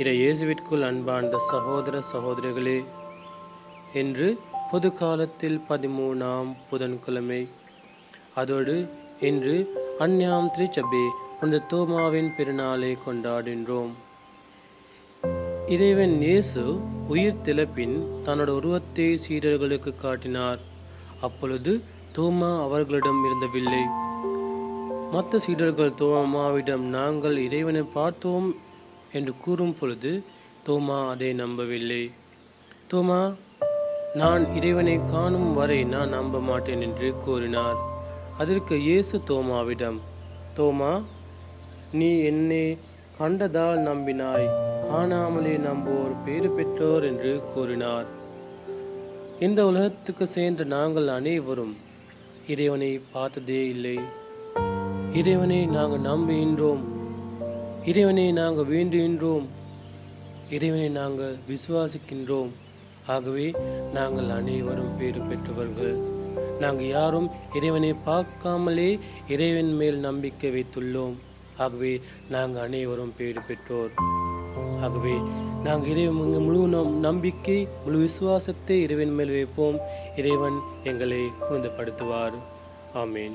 இதை இயேசுவிற்குள் அன்பார்ந்த சகோதர சகோதரிகளே என்று பொது காலத்தில் பதிமூணாம் புதன்கிழமை. அதோடு இன்று அந்யாம் திருச்சபே அந்த தோமாவின் பெருநாளை கொண்டாடின்றோம் இறைவன் இயேசு உயிர் திளப்பின் தன்னோட உருவத்தை சீடர்களுக்கு காட்டினார். அப்பொழுது தோமா அவர்களிடம் இருந்தவில்லை. மற்ற சீடர்கள் தோமாவிடம் நாங்கள் இறைவனை பார்த்தோம் என்று கூறும் பொழுது தோமா அதை நம்பவில்லை. தோமா நான் இறைவனை காணும் வரை நான் நம்ப மாட்டேன் என்று கூறினார். அதற்கு இயேசு தோமாவிடம் தோமா நீ என்னை கண்டதால் நம்பினாய். காணாமலே நம்புவோர் பேறு பெற்றோர் என்று கூறினார். இந்த உலகத்துக்கு சேர்ந்த நாங்கள் அனைவரும் இறைவனை பார்த்ததே இல்லை. இறைவனை நாங்கள் நம்புகின்றோம். இறைவனை நாங்கள் வேண்டுகின்றோம். இறைவனை நாங்கள் விசுவாசிக்கின்றோம். ஆகவே நாங்கள் அனைவரும் பேறு பெற்றவர்கள். நாங்கள் யாரும் இறைவனை பார்க்காமலே இறைவன் மேல் நம்பிக்கை வைத்துள்ளோம். ஆகவே நாங்கள் அனைவரும் பேறு பெற்றோர். ஆகவே நாங்கள் இறைவன் முழு நம்- நம்பிக்கை முழு விசுவாசத்தை இறைவன் மேல் வைப்போம். இறைவன் எங்களை புரிந்துபடுத்துவார் ஆமீன்.